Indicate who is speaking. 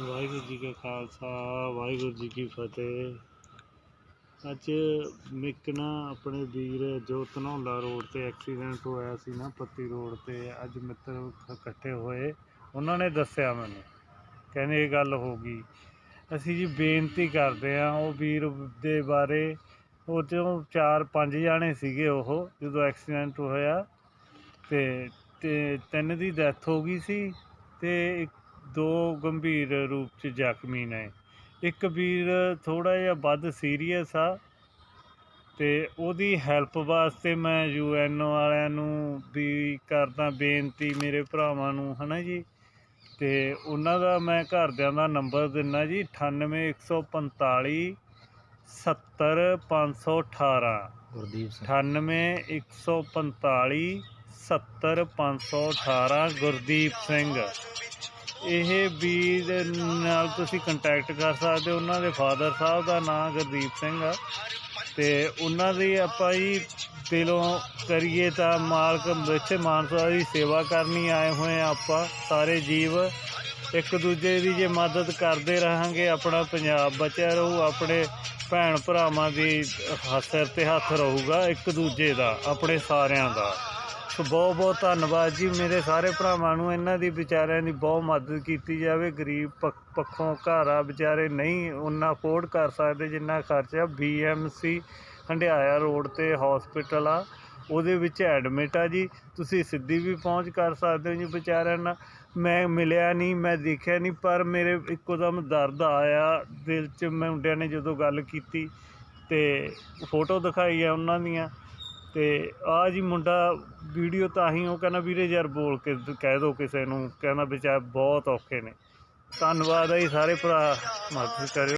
Speaker 1: ਵਾਹਿਗੁਰੂ ਜੀ ਕਾ ਖਾਲਸਾ, ਵਾਹਿਗੁਰੂ ਜੀ ਕੀ ਫਤਿਹ। ਅੱਜ ਇੱਕ ਨਾ ਆਪਣੇ ਵੀਰ ਜੋ ਧਨੌਲਾ ਰੋਡ ਤੇ ਐਕਸੀਡੈਂਟ ਹੋਇਆ ਸੀ ਨਾ ਪੱਤੀ ਰੋਡ ਤੇ। ਅੱਜ ਮਿੱਤਰ ਇਕੱਠੇ ਹੋਏ। ਉਹਨਾਂ ਨੇ ਦੱਸਿਆ ਮੈਨੂੰ, ਕਹਿੰਦੇ ਇਹ ਗੱਲ ਹੋ ਗਈ। ਅਸੀਂ ਜੀ ਬੇਨਤੀ ਕਰਦੇ ਹਾਂ ਉਹ ਵੀਰ ਦੇ ਬਾਰੇ। ਉਹ 'ਚੋਂ ਚਾਰ ਪੰਜ ਜਾਣੇ ਸੀਗੇ ਉਹ, ਜਦੋਂ ਐਕਸੀਡੈਂਟ ਹੋਇਆ ਤੇ ਤੇ ਤਿੰਨ ਦੀ ਡੈਥ ਹੋ ਗਈ ਸੀ ਤੇ ਇੱਕ ਦੋ ਗੰਭੀਰ ਰੂਪ ਚ ਜ਼ਖਮੀ ਨੇ। ਇੱਕ ਵੀਰ ਥੋੜਾ ਜਿਹਾ ਵੱਧ ਸੀਰੀਅਸ ਆ ਤੇ ਉਹਦੀ ਹੈਲਪ ਵਾਸਤੇ ਮੈਂ ਯੂਐਨ ਵਾਲਿਆਂ ਨੂੰ ਵੀ ਕਰਦਾ ਬੇਨਤੀ ਮੇਰੇ ਭਰਾਵਾਂ ਨੂੰ ਹਨਾ ਜੀ? ਤੇ ਉਹਨਾਂ ਦਾ ਮੈਂ ਘਰਦਿਆਂ ਦਾ ਨੰਬਰ ਦਿੰਨਾ ਜੀ 98145 70518
Speaker 2: ਗੁਰਦੀਪ ਸਿੰਘ।
Speaker 1: 98145 70518 ਗੁਰਦੀਪ ਸਿੰਘ। ਇਹ ਵੀਰ ਨਾਲ ਤੁਸੀਂ ਕੰਟੈਕਟ ਕਰ ਸਕਦੇ ਹੋ, ਉਹਨਾਂ ਦੇ ਫਾਦਰ ਸਾਹਿਬ ਦਾ ਨਾਮ ਗੁਰਦੀਪ ਸਿੰਘ ਆ। ਤੇ ਉਹਨਾਂ ਦੀ ਆਪਾਂ ਜੀ ਦਿਲੋਂ ਕਰੀਏ ਤਾਂ ਮਾਲਕ ਵਿੱਚ ਮਾਨਸਾ ਦੀ ਸੇਵਾ ਕਰਨੀ ਆਏ ਹੋਏ ਆ ਆਪਾਂ, ਸਾਰੇ ਜੀਵ। ਇੱਕ ਦੂਜੇ ਦੀ ਜੇ ਮਦਦ ਕਰਦੇ ਰਹਾਂਗੇ, ਆਪਣਾ ਪੰਜਾਬ ਬਚਿਆ ਰਹੂ, ਆਪਣੇ ਭੈਣ ਭਰਾਵਾਂ ਦੀ ਹੱਥ ਤੇ ਹੱਥ ਰਹੂਗਾ, ਇੱਕ ਦੂਜੇ ਦਾ, ਆਪਣੇ ਸਾਰਿਆਂ ਦਾ। ਸੋ ਬਹੁਤ ਬਹੁਤ ਧੰਨਵਾਦ ਜੀ। ਮੇਰੇ ਸਾਰੇ ਭਰਾਵਾਂ ਨੂੰ ਇਹਨਾਂ ਦੀ ਵਿਚਾਰਿਆਂ ਦੀ ਬਹੁਤ ਮਦਦ ਕੀਤੀ ਜਾਵੇ। ਗਰੀਬ ਪੱਖ- ਪੱਖੋਂ ਘਰ ਆ ਵਿਚਾਰੇ ਨਹੀਂ ਉਹਨਾਂ ਅਫੋਰਡ ਕਰ ਸਕਦੇ ਜਿੰਨਾ ਖਰਚਾ ਬੀਐਮਸੀ ਹੰਡਿਆਇਆ ਰੋਡ ਤੇ ਹਸਪੀਟਲ ਆ। ਉਹਦੇ ਵਿੱਚ ਐਡਮਿਟ ਆ ਜੀ। ਤੁਸੀਂ ਸਿੱਧੀ ਵੀ ਪਹੁੰਚ ਕਰ ਸਕਦੇ ਹੋ ਜੀ ਵਿਚਾਰਿਆਂ ਨਾਲ। ਮੈਂ ਮਿਲਿਆ ਨਹੀਂ, ਮੈਂ ਦੇਖਿਆ ਨਹੀਂ, ਪਰ ਮੇਰੇ ਇੱਕੋ ਦਮ ਦਰਦ ਆਇਆ ਦਿਲ 'ਚ। ਮੈਂ ਮੁੰਡਿਆਂ ਨੇ ਜਦੋਂ ਗੱਲ ਕੀਤੀ ਤੇ ਫੋਟੋ ਦਿਖਾਈ ਆ ਉਹਨਾਂ ਦੀਆਂ। ਤੇ ਆ ਜੀ ਮੁੰਡਾ ਵੀਡੀਓ ਤਾਂ ਹੀ ਉਹ ਕਹਿੰਦਾ ਵੀਰੇ ਯਾਰ ਬੋਲ ਕੇ ਕਹਿ ਦੋ ਕਿਸੇ ਨੂੰ, ਕਹਿੰਦਾ ਵਿਚਾਰ ਬਹੁਤ ਔਖੇ ਨੇ। ਧੰਨਵਾਦ ਹੈ ਜੀ ਸਾਰੇ ਭਰਾ ਮਦਦ ਕਰਿਓ।